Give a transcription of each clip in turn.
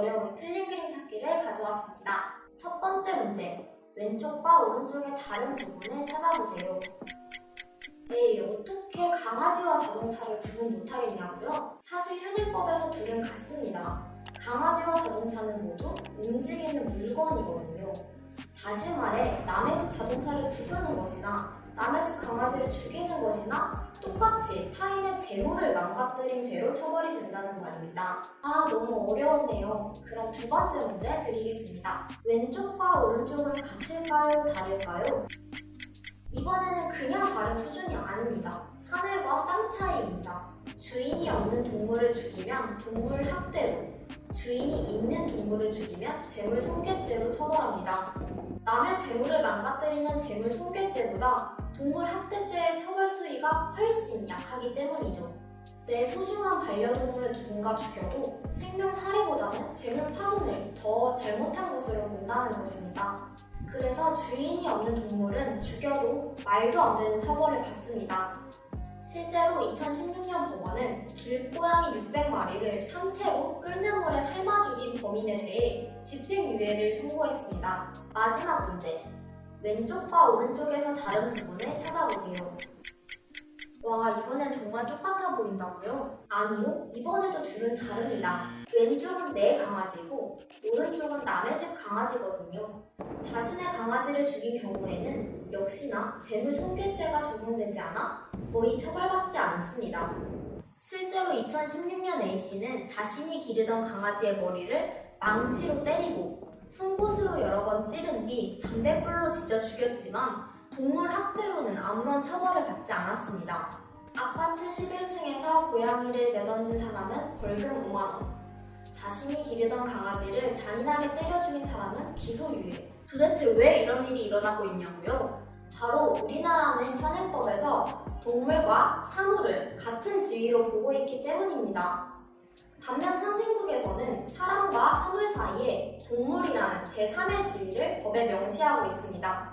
어려운 틀린 그림 찾기를 가져왔습니다. 첫 번째 문제. 왼쪽과 오른쪽의 다른 부분을 찾아보세요. 에이, 어떻게 강아지와 자동차를 구분 못하겠냐고요? 사실 현행법에서 둘은 같습니다. 강아지와 자동차는 모두 움직이는 물건이거든요. 다시 말해, 남의 집 자동차를 부수는 것이나 남의 집 강아지를 죽이는 것이나 똑같이 타인의 재물을 망가뜨린 죄로 처벌이 된다는 말입니다. 아, 너무 어려웠네요. 그럼 두 번째 문제 드리겠습니다. 왼쪽과 오른쪽은 같을까요? 다를까요? 이번에는 그냥 다른 수준이 아닙니다. 하늘과 땅 차이입니다. 주인이 없는 동물을 죽이면 동물 학대로, 주인이 있는 동물을 죽이면 재물 손괴죄로 처벌합니다. 남의 재물을 망가뜨리는 재물 손괴죄보다 동물 학대죄의 처벌 수위가 훨씬 약하기 때문이죠. 내 소중한 반려동물을 누군가 죽여도 생명 살해보다는 재물 파손을 더 잘못한 것으로 본다는 것입니다. 그래서 주인이 없는 동물은 죽여도 말도 안 되는 처벌을 받습니다. 실제로 2016년 법원은 길고양이 600마리를 산채로 끓는 물에 삶아 죽인 범인에 대해 집행유예를 선고했습니다. 마지막 문제. 왼쪽과 오른쪽에서 다른 부분을 찾아보세요. 와, 이번엔 정말 똑같아 보인다고요? 아니요, 이번에도 둘은 다릅니다. 왼쪽은 내 강아지고, 오른쪽은 남의 집 강아지거든요. 자신의 강아지를 죽인 경우에는 역시나 재물 손괴죄가 적용되지 않아 거의 처벌받지 않습니다. 실제로 2016년 A씨는 자신이 기르던 강아지의 머리를 망치로 때리고 송곳으로 여러 번 찌른 뒤 담뱃불로 지져 죽였지만 동물 학대로는 아무런 처벌을 받지 않았습니다. 아파트 11층에서 고양이를 내던진 사람은 벌금 5만원. 자신이 기르던 강아지를 잔인하게 때려 죽인 사람은 기소유예. 도대체 왜 이런 일이 일어나고 있냐고요? 바로 우리나라는 현행법에서 동물과 사물을 같은 지위로 보고 있기 때문입니다. 반면 선진국에서는 사람과 사물 사이에 동물이라는 제3의 지위를 법에 명시하고 있습니다.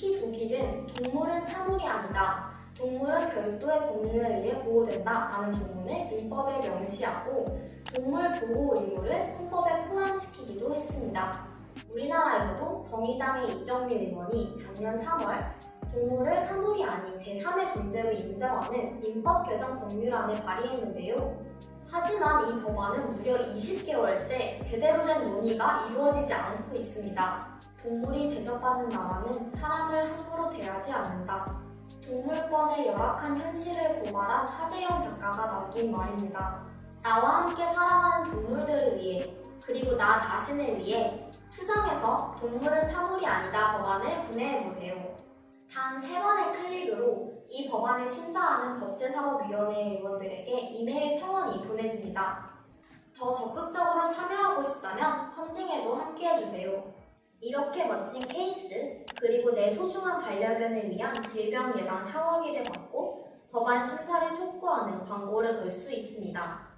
특히 독일은 동물은 사물이 아니다. 동물은 별도의 법률에 의해 보호된다 라는 조문을 민법에 명시하고 동물 보호 의무를 헌법에 포함시키기도 했습니다. 우리나라에서도 정의당의 이정미 의원이 작년 3월 동물을 사물이 아닌 제3의 존재로 인정하는 민법 개정 법률안을 발의했는데요. 하지만 이 법안은 무려 20개월째 제대로 된 논의가 이루어지지 않고 있습니다. 동물이 대접받는 나라는 사람을 함부로 대하지 않는다. 동물권의 열악한 현실을 고발한 하재영 작가가 남긴 말입니다. 나와 함께 살아가는 동물들을 위해 그리고 나 자신을 위해 투정해서 동물은 사물이 아니다 법안을 구매해보세요. 단 세 번의 클릭으로 이 법안을 심사하는 법제사법위원회 의원들에게 이메일 청원이 보내집니다. 더 적극적으로 참여하고 싶다면 펀딩에도 함께해주세요. 이렇게 멋진 케이스, 그리고 내 소중한 반려견을 위한 질병 예방 샤워기를 받고 법안 심사를 촉구하는 광고를 걸수 있습니다.